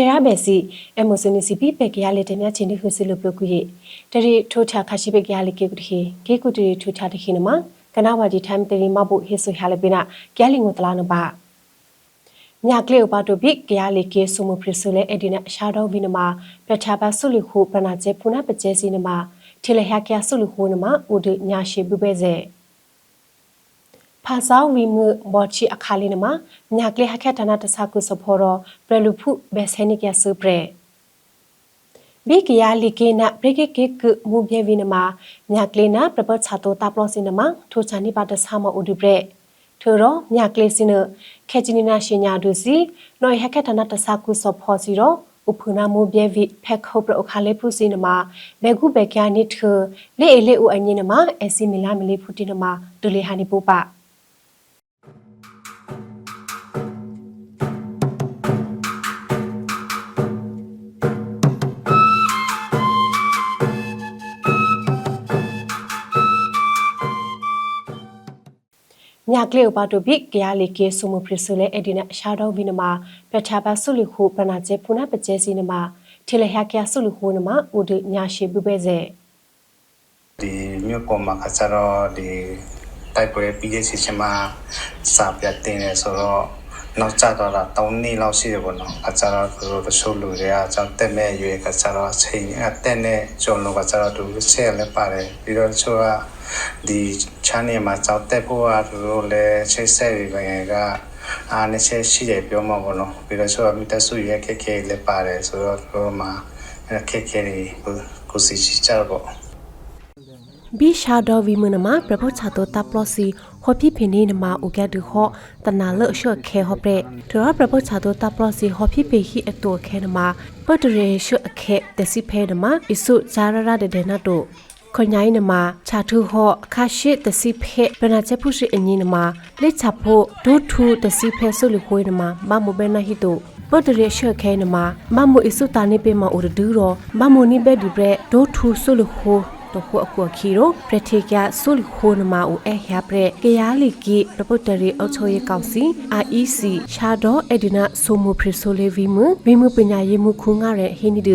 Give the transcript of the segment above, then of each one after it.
တေရာဘေစီအမိုစနီစီပီပေကရလေတမြချင်းဒီခုစီလိုပလကူရီတရီထိုချခရှိပေကရလေကေကုတီကေကုတီထိုချတခိနမကနာဝကြီးထိုင်တရီမဘုဟေဆုဟာလေပိနာကဲလီငိုတလာနပါမြကလေးဥပါတိုဘိကရလေကေဆုမပရဆလေအဒီနာရှာတော့ဘိနမပချပါဆုလူခုပနာကျေဖုနာပကျဲစီနမထေလဟကရဆုလူခုနမဥဒညာရှိဘုပဲစေ ဖာဆောင်ဝီမှုဘောချီအခါလေးနမမြကလေးဟခက်တနာတဆကုစဖောရပရလူဖုဘဲဆဲနိကရဆုပရေဘိကရလီကေနာပရိကေကေကမူဘေဝိနမမြကလေးနာပပချာတောတာပလောစိနမထိုချာနိပါတဆာမဥဒိပရေထိုရောမြကလေးစနခေချီနီနာရှင်ညာဒုစီနော်ဟခက်တနာတဆကုစဖောစီရောဥဖနာမူဘေဝိဖက်ခုပရအခါလေးဖုစီနမဘေကုဘေကရနိထလေအလေဥအညိနမအစီမီလာမလေးဖုတိနမဒူလေဟာနိပူပါ မြကလေးဥပါတိုဘိကရလီကေဆုမပရဆူလေအဒီနာရှာတော့ဘိနမပထဘာဆုလူခုပနာကျေဖုနာပကျဲစီနမထေလဟကရဆုလူခုနမဥဒညာရှိဘုပဲစေဒီမြို့ပေါ်မှာအစတော့ဒီတိုက်ပွဲပြီးရဲ့စီချင်မှာစာပြတင်နေဆိုတော့ နောက်ကျတော့လာ3နှစ်လောက်ရှိတယ်ပေါ့နော်အစတော့သူတို့တချို့လူတွေကအကြောင်းတက်မဲ့ရွေကစတော့အချိန်အတက်နဲ့ကျွန်တော်ကစတော့သူဆက်လည်းပါတယ်ပြီးတော့တချို့ကဒီ channel မှာကြောက်တက်ဖို့ကသူတို့လည်းချိတ်ဆက်တွေပဲကအားနဲ့ချက်ရှိတယ်ပြောမှာပေါ့နော်ပြီးတော့ဆိုတော့မိတဆုရဲ့ခက်ခဲလည်းပါတယ်ဆိုတော့သူတို့မှာခက်ခဲတွေကိုကိုစီချကြတော့ပေါ့ ဘိရှာတော့ဝီမနမပပချာတောတာပလောစီဟောပြဖိနေနမဥကဒခောတနာလရှော့ခဲဟောပရက်တောပပချာတောတာပလောစီဟောပြဖိဟိအတောခဲနမပတရေရှော့အခဲတစီဖဲနမအစုဇာရရတဲ့တဲ့နာတော့ခွန်ញိုင်းနမချာထုဟောအခါရှိတစီဖဲပနာချက်ဖုရှိအငင်းနမလက်ချဖို့ဒုထူတစီဖဲဆုလူခွေးနမမမဘဲနာဟိတုပတရရှော့ခဲနမမမအစုတာနေပေမအိုဒူရောမမနိဘဲဒီဘရက်ဒုထူဆုလူခိုး တခုအကွာခီရိုပရထေကဆုလခိုနမအိုအဟျာပရကယာလီကီရပုတရီအချိုယေကောင်စီ IEC ရှာဒေါ်အဒီနာဆိုမိုဖရဆိုလေဗီမဝီမပညာရေးမှုခုငါရဲဟင်းနီဒ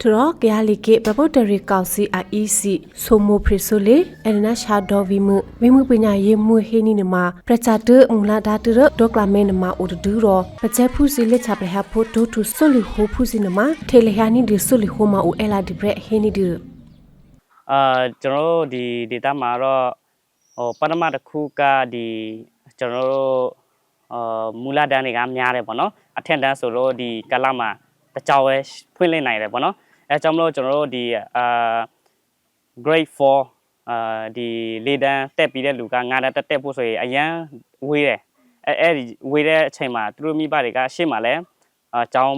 ထရောကယာလီကေပပုတ္တရီကောင်စီ IEC ဆိုမိုဖရဆိုလေအဒနာရှာဒေါ်ဗီမဝီမပညာရေးမှုဟင်းနီနမပရချာတမူလာဒါတရဒေါကလာမဲနမအိုဒူရောပကျဖူစီလက်ချပရဟဖို့ဒိုတူဆိုလီဟိုဖူစီနမထေလဟယာနီဒီဆိုလီဟိုမအိုအလာဒီဘရဟင်းနီဒီ အာကျွန်တော်တို့ဒီ data မှာတော့ဟိုပထမတစ်ခုကဒီကျွန်တော်တို့အာမူလတန်းတွေကများတယ်ပေါ့နော်အထက်တန်းဆိုတော့ဒီကလမှာတကြောင်ပဲဖွင့်လှစ်နိုင်တယ်ပေါ့နော်အဲကြောင့်မလို့ကျွန်တော်တို့ဒီအာ grade 4အာဒီလေးတန်းတက်ပြီးတဲ့လူကငါးတန်းတက်တက်ဖို့ဆိုရင်အရန်ဝေးတယ်အဲအဲ့ဒီဝေးတဲ့အချိန်မှာသူတို့မိဘတွေကရှေ့မှာလဲအာအကြောင်း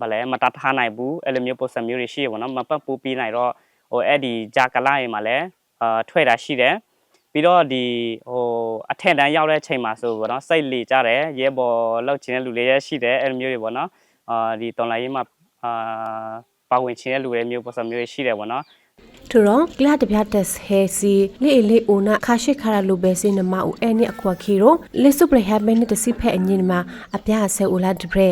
ဗလဲမတတ်ထားနိုင်ဘူးအဲ့လိုမျိုးပုံစံမျိုးတွေရှိရပေါ့နော်မပတ်ပူပြီးနိုင်တော့ ဟိုအဲ့ဒီဂျာကလာရေမှာလည်းအာထွက်တာရှိတယ်ပြီးတော့ဒီဟိုအထက်တန်းရောက်တဲ့အချိန်မှာဆိုပေါ့နော်စိတ်လေကြတယ်ရဲဘော်လောက်ချင်တဲ့လူတွေလည်းရှိတယ်အဲ့လိုမျိုးတွေပေါ့နော်အာဒီတော်လိုင်းရေးမှာအာပါဝင်ချင်တဲ့လူတွေမျိုးပုံစံမျိုးတွေရှိတယ်ပေါ့နော်ထရောကလာတပြတ်တက်ဟဲစီလေလေအိုနာခါရှိခါရလိုပဲစင်နမဦးအဲနိအခွာခီရိုလေစုပရဟဘဲနိတစီဖဲအငင်းမှာအပြအဆဲဦးလာဒဘရဲ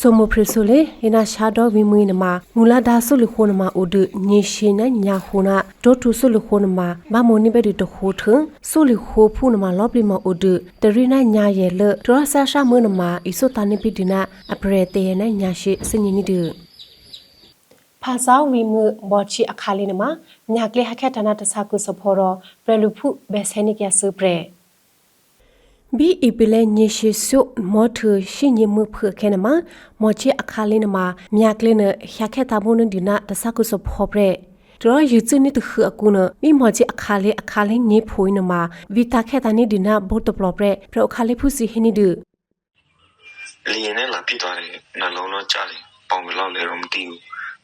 ဆိုမိုဖရဆိုလေဟိနာရှာတော့ဝီမွေးနမမူလာဒါဆုလခိုနမဥဒညေရှိနညာခုနာဒိုတုဆုလခိုနမမမိုနိဘဒီတခိုထဆုလခိုဖုနမလောပလီမဥဒတရီနာညာရဲ့လဒရဆာရှာမွနမဣဆိုတာနိပိဒီနာအပရတေနညာရှိစညနိဒဖာဆောင်ဝီမှုဘောချီအခါလေးနမမြကလေးဟခက်တနာတဆာကုစဖောရပရလူဖုဘဲဆဲနိကဆူပရေ ဘီအီပလေညရှိဆုမောထရှိညမှုဖခဲနမမောချီအခါလေးနမမြကလေးနဟခက်တာဘုန်ဒီနာတဆာကုစဖောပရေတော့ယူချနေတခအကုနမိမောချီအခါလေးအခါလေးညဖိုးနမဗီတာခက်တာနေဒီနာဘုတ်တပလပရေပရအခါလေးဖုစီဟိနိဒလီရင်နဲ့လာပြစ်သွားတယ်နှလုံးတော့ကြားတယ်ပေါင်ဘယ်လောက်လဲတော့မသိဘူး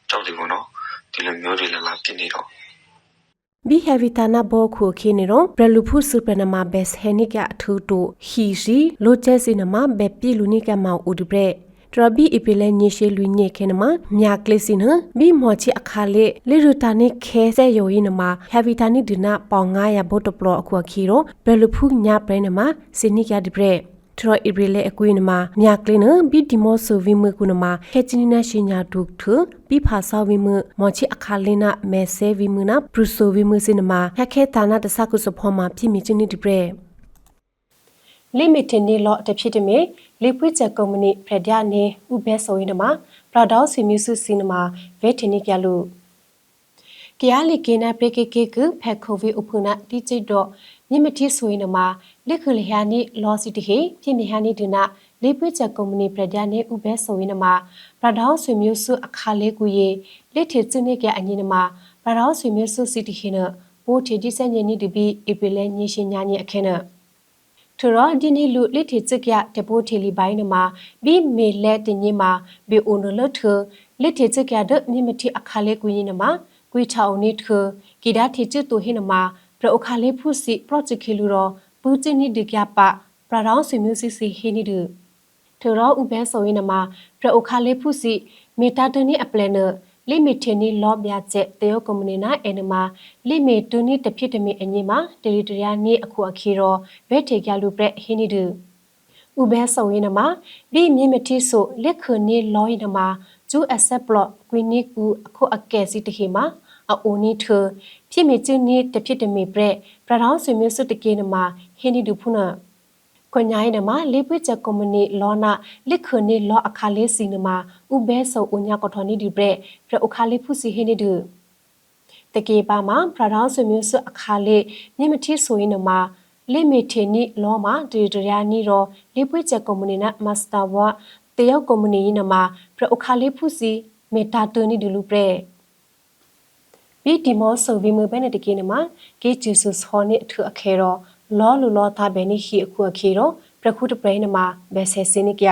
ကြောက်တယ်ပေါ့နော်ဒီလိုမျိုးတွေလည်းလာပြစ်နေတော့ ဘီဟဗီတာနာဘောခုခိနေရောဘရလူဖုစုပနမဘက်ဟဲနိကအထူတိုဟီစီလိုချဲစီနမဘက်ပီလူနိကမောင်ဥဒဘရတရဘီအပီလဲညရှိလူညေခဲနမမြကလေးစင်ဟဘီမောချီအခါလေလေရတာနိခဲဆဲယိုယိနမဟဗီတာနိဒီနာပေါင်900ဘတ်တပလောအခုခီရောဘရလူဖုညပရနမစနိကဒဘရ ထရဣဘရီလေအကွေးနမှာမြကလင်းနဘီဒီမောဆူဝီမကုနမှာခဲချနီနာရှင်ညာဒုထဘီဖာဆာဝီမမောချီအခါလင်းနာမဲဆေဝီမနာပရူဆိုဝီမစင်နမှာဟက်ခဲတာနာတဆကုစဖောမှာပြည့်မီချင်းနီဒီပရဲလိမီတင်နီလော့တဖြစ်တမေလေပွေးချက်ကုမ္ပဏီဖရဒယာနေဥဘဲဆိုရင်နမှာပရာဒေါစီမြူစုစင်နမှာဝဲတင်နီကြလို့ကရလီကေနာပရကေကေကဖက်ခိုဗီဥဖုနာတိချိတော့ မြင့်မတိဆိုရင်နမှာလက်ခလဟယာနီလောစီတဟေပြင်းမြဟာနီဒနာလေပွေးချက်ကုမ္ပဏီပရဒယာနေဥဘဲဆိုရင်နမှာပရာဒေါဆွေမျိုးစုအခါလေးကူရေလက်ထေကျနေကအညီနမှာပရာဒေါဆွေမျိုးစုစီတဟေနပိုးထေဒီဆန်ညနီဒီဘီအပီလဲညရှင်ညာညအခဲနထရဒီနီလူလက်ထေကျကရတပိုးထေလီပိုင်းနမှာဘီမေလက်တင်ညမှာဘီအိုနလထလက်ထေကျကရဒမြင့်မတိအခါလေးကူရင်နမှာကွီချောင်းနိထကီဒါထေချတူဟိနမှာပ ရအခါလေးဖုစီ project ခေလူရောပူချီနီဒီကပပရာရောင်းဆွေမျိုးစီစီဟိနီဒူထရောဥဘဲဆိုရင်နမှာပရအခါလေးဖုစီမေတာတနီအပလနလိမီထနီလော့ပြချက်တေယကွန်မြူနာအနမလိမီတူနီတဖြစ်တမီအငိမှာတရီတရာနီအခုအခီရောဘဲထေကြလူပရက်ဟိနီဒူဥဘဲဆိုရင်နမှာဘီမြင့်မတိဆိုလက်ခနီလောရင်နမှာဂျူအဆက်ဘလော့ကွီနီကူအခုအကဲစီတခေမှာ အိုနီထဖြစ်မီချင်းနီတဖြစ်တမီပရက်ပရထောင်းဆွေမျိုးစုတကေနမှာဟိနီဒူဖုနာခွန်ညာရင်နမှာလေပွေချက်ကွန်မြူနီလောနာလက်ခနီလောအခါလေးစီနမှာဥဘဲဆိုအညာကထော်နီဒီပရက်ပရအခါလေးဖုစီဟိနီဒူတကေပါမှာပရထောင်းဆွေမျိုးစုအခါလေးမြင့်မတိဆိုရင်နမှာလေမီထေနီလောမှာဒီဒရာနီရောလေပွေချက်ကွန်မြူနီနာမစတာဝတယောက်ကွန်မြူနီနမှာပရအခါလေးဖုစီမေတာတူနီဒူလူပရက် ဘီဒီမောဆိုဗီမဘဲနဲ့တကိနမှာဂေဂျူဆူဆောနိအထအခဲတော့လောလူလောသားဘဲနိခီအခုအခေတော့ပရခုတပရိနမှာဘဲဆဲစင်းနိက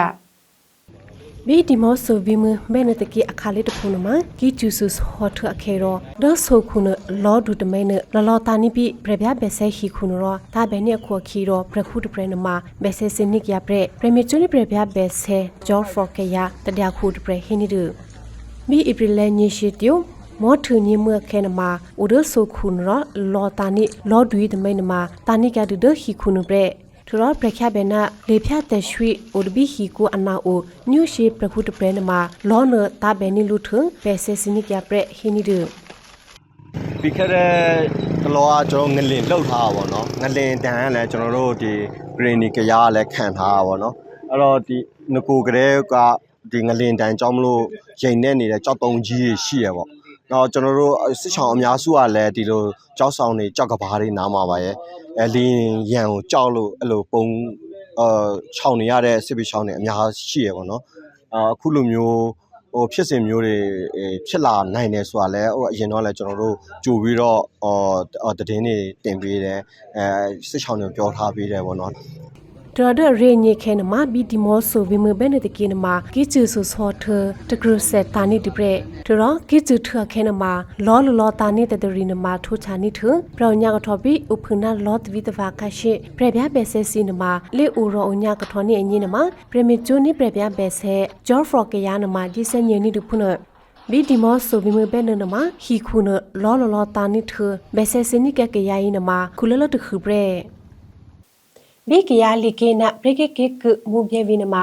ဘီဒီမောဆိုဗီမဘဲနဲ့တကိအခါလေးတဖုန်မှာဂေဂျူဆူဟောထအခဲတော့ဒေါ်ဆိုခုနလောဒူတမဲနဲ့လောလောတာနိပိပြပြဘဲဆဲခီခုနတော့ဒါဘဲနိအခုအခေတော့ပရခုတပရိနမှာဘဲဆဲစင်းနိကရပရပရမီချွနိပြပြဘဲဆဲဂျော်ဖော်ကေယာတတခုတပရဟိနိဒူဘီဧပြီလညရှိတီယို မောထူညမခဲနမှာဥဒဆုခုနရလောတာနိလောဒွီတမိနမှာတာနိကဒဒဟီခုနပရက်ထရပရခဘေနာလေဖြတ်တရွှေဥဒဘီဟီကိုအနာအိုညုရှိပရခုတပရနမှာလောနတာဘဲနိလူထပဲဆေစနိကပရက်ဟီနီဒပြီးခဲ့တဲ့ကလောကကျွန်တော်ငလင်လှုပ်ထားတာပေါ့နော်ငလင်တန်ကလည်းကျွန်တော်တို့ဒီ green ကရားကလည်းခံထားတာပေါ့နော်အဲ့တော့ဒီငကိုကလေးကဒီငလင်တန်ကြောင့်မလို့ရိန်နေနေတဲ့ကြောက်တုံးကြီးတွေရှိရပေါ့ တော့ကျွန်တော်တို့စစ်ချောင်းအများစုကလည်းဒီလိုကြောက်ဆောင်တွေကြောက်ကဘာတွေနားမှာပါရဲ့အဲလင်းရန်ကိုကြောက်လို့အဲ့လိုပုံအာခြောင်နေရတဲ့စစ်ပီချောင်းတွေအများရှိရပေါ့နော်အာအခုလိုမျိုးဟိုဖြစ်စဉ်မျိုးတွေအဲဖြစ်လာနိုင်တယ်ဆိုတာလဲဟိုအရင်တော့လဲကျွန်တော်တို့ကြိုပြီးတော့အော်တည်င်းတွေတင်ပေးတယ်အဲစစ်ချောင်းတွေပြောထားပေးတယ်ပေါ့နော် ဒရဒရေညေခဲနမှာဘီဒီမောဆိုဝီမဘဲနဲ့တကိနမှာဂီချူဆူဆောထတဂရုဆက်တာနိဒီပရက်ဒရဂီချူထခဲနမှာလောလလောတာနိတတရီနမှာထိုချာနိထပရောညာကထော်ဘီဥဖနာလောတဝီတဗာခရှိပြပြပဲဆဲစီနမှာလေအိုရောအညာကထော်နိအညိနမှာပရမီဂျိုနိပြပြပဲဆဲဂျော့ဖရော့ကရနမှာဒီဆန်ညနိဒုဖနဘီဒီမောဆိုဘီမဘဲနနမှာဟီခုနလောလလောတာနိထဘဲဆဲစနိကကရယိနမှာခုလလတခုပရက် ဘီကယာလီကေနာပရိကေကေကမူဘေဗီနမ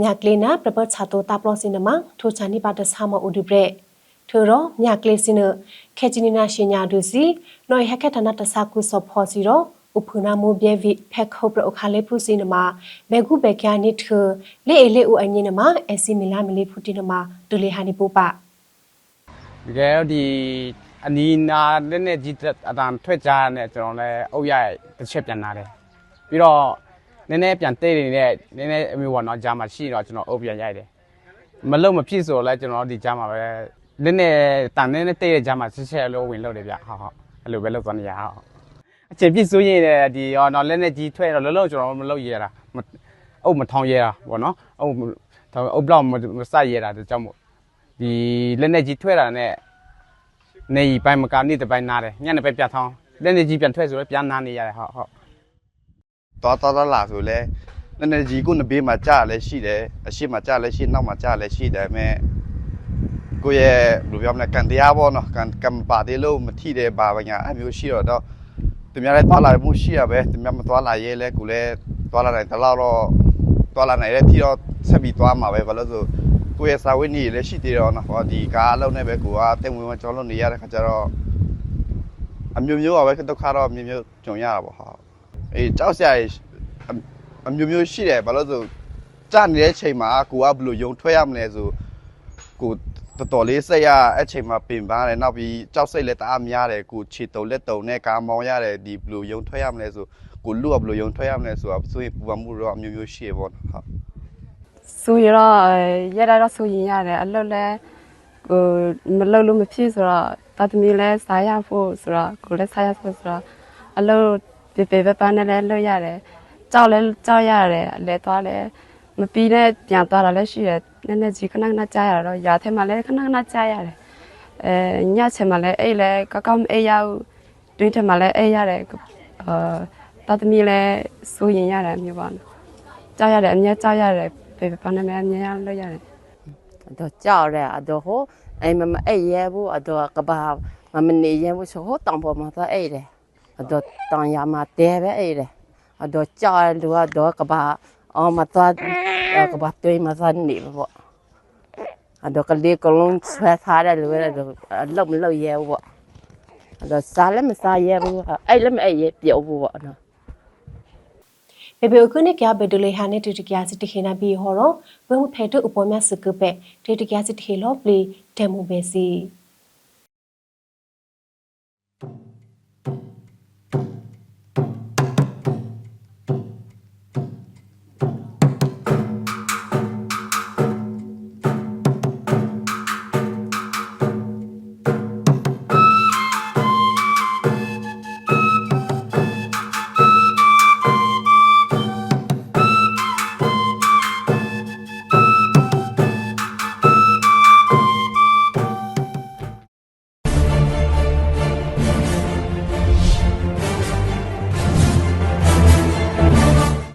မြကလေနာပပချာတိုတာပလောစင်နမထိုချာနိပါတဆာမဥဒိပရက်ထိုရောမြကလေစင်နခေချီနီနာရှင်ညာဒူစီနော်ဟက်ခက်ထနာတဆာကုဆောဖောစီရောဥဖနာမူဘေဗီဖက်ခုပရအခါလေဖုစီနမဘေဂုဘေကျာနိထလေအလေဥအညိနမအစီမီလာမလီဖူတီနမဒူလေဟာနိပူပါတကယ်တော့ဒီအနီနာလက်နဲ့ကြီးအတန်ထွက်ကြတဲ့ကျွန်တော်လည်းအုပ်ရတစ်ချက်ပြန်လာတယ် ပြီးတော့နည်းနည်းပြန်တိတ်နေတဲ့နည်းနည်းအမျိုးပေါ့နော်ဂျာမှာရှိတော့ကျွန်တော်အုပ်ပြန်ရိုက်တယ်မလုံမဖြစ်ဆိုလဲကျွန်တော်ဒီဂျာမှာပဲလက်နဲ့တန်နည်းနည်းတိတ်တဲ့ဂျာမှာဆက်ဆက်လို့ဝင်လို့တယ်ဗျဟုတ်ဟုတ်အဲ့လိုပဲလုပ်သွားနေရဟုတ်အချိန်ပြည့်စိုးရင်လည်းဒီဟောနော်လက်နဲ့ကြီးထွက်တော့လုံးလုံးကျွန်တော်မလုပ်ရတာအုပ်မထောင်ရတာပေါ့နော်အုပ်အုပ်ဘလောက်မစရတာကြောင့်မို့ဒီလက်နဲ့ကြီးထွက်တာနဲ့နေပိုင်းမကနေ့တစ်ပိုင်းနားတယ်ညနေပဲပြတ်ထောင်းလက်နေကြီးပြန်ထွက်ဆိုတော့ပြန်နားနေရတယ်ဟုတ်ဟုတ် သွားသွားလာလာဆိုလဲနည်းနည်းကြီးကိုနဘေးမှာကြာလဲရှိတယ်အရှိမှာကြာလဲရှိနောက်မှာကြာလဲရှိတယ်မဲ့ကိုရဲ့ဘယ်လိုပြောမလဲကန်တရားပေါ့နော်ကန်ကံပါသေးလို့မထိတယ်ပါပါညာအဲ့မျိုးရှိတော့တော့သူများလည်းသွားလာမှုရှိရပဲသူများမသွားလာရဲလဲကိုလည်းသွားလာနိုင်တလောက်တော့သွားလာနိုင်တဲ့ထိတော့ဆက်ပြီးသွားမှာပဲဘာလို့လဲဆိုကိုယ့်ရဲ့စာဝတ်နေလည်းရှိသေးတယ်နော်ဟောဒီကားအလုံးနဲ့ပဲကိုကတင်ဝင်ဝင်ကြောင်းလို့နေရတဲ့ခါကျတော့အမျိုးမျိုးပါပဲဒုက္ခတော့အမျိုးမျိုးကြုံရတာပေါ့ဟာ အေးကြောက်စရာကြီးအအမျိုးမျိုးရှိတယ်ဘာလို့လဲဆိုကြာနေတဲ့ချိန်မှာကိုကဘယ်လိုယုံထွက်ရမလဲဆိုကိုတော်တော်လေးစိတ်ရအဲ့ချိန်မှာပင်ပန်းတယ်နောက်ပြီးကြောက်စိတ်လည်းတအားများတယ်ကိုခြေတုံလက်တုံနဲ့ကားမောင်းရတယ်ဒီဘယ်လိုယုံထွက်ရမလဲဆိုကိုလူကဘယ်လိုယုံထွက်ရမလဲဆိုတာဆိုရင်ပူပန်မှုတော့အမျိုးမျိုးရှိရပေါ့နော်ဟုတ်ဆိုရတော့ရရတော့ဆိုရင်ရတယ်အလုပ်လဲကိုမလုပ်လို့မဖြစ်ဆိုတော့တာသမီလဲစားရဖို့ဆိုတော့ကိုလည်းစားရဖို့ဆိုတော့အလုပ် ပြပြပပန်းနဲ့လဲလုပ်ရတယ်ကြောက်လဲကြောက်ရတယ်အလဲသွားလဲမပြီးနဲ့ပြန်သွားတာလည်းရှိတယ်နည်းနည်းကြီးခဏခဏကြားရတော့ရာထဲမှာလည်းခဏခဏကြားရတယ်အဲညချင်မှလည်းအိတ်လဲကောက်ကောက်မအိတ်ရဘူးတွင်းထဲမှာလည်းအိတ်ရတယ်အာတာသမီလဲဆိုရင်ရတယ်မျိုးပါနော်ကြားရတယ်အများကြားရတယ်ပေပနာမအမြင်ရလို့ရတယ်တော့ကြောက်တယ်အတော့ဟိုအိမ်မမအဲ့ရဲဘူးအတော့ကဘာမမနေရဲဘူးဆိုဟိုတောင်ပေါ်မှာသွားအဲ့တယ် အတော့တောင်ရမှာတဲပဲအဲ့တယ်အတော့ကြောက်လူကတော့ကဘာအော်မသွားကဘာတွေးမသွားနေပေါ့အတော့ကလေးကလုံးဆွဲထားတယ်လူလည်းအလုံးမလုံးရဲဘူးပေါ့အတော့စားလည်းမစားရဲဘူးအဲ့လည်းမအဲ့ရဲပြုတ်ဘူးပေါ့နော်ဘေဘေအခုနေကြဘေဒလေဟာနေတတကရစစ်တခေနာဘီဟော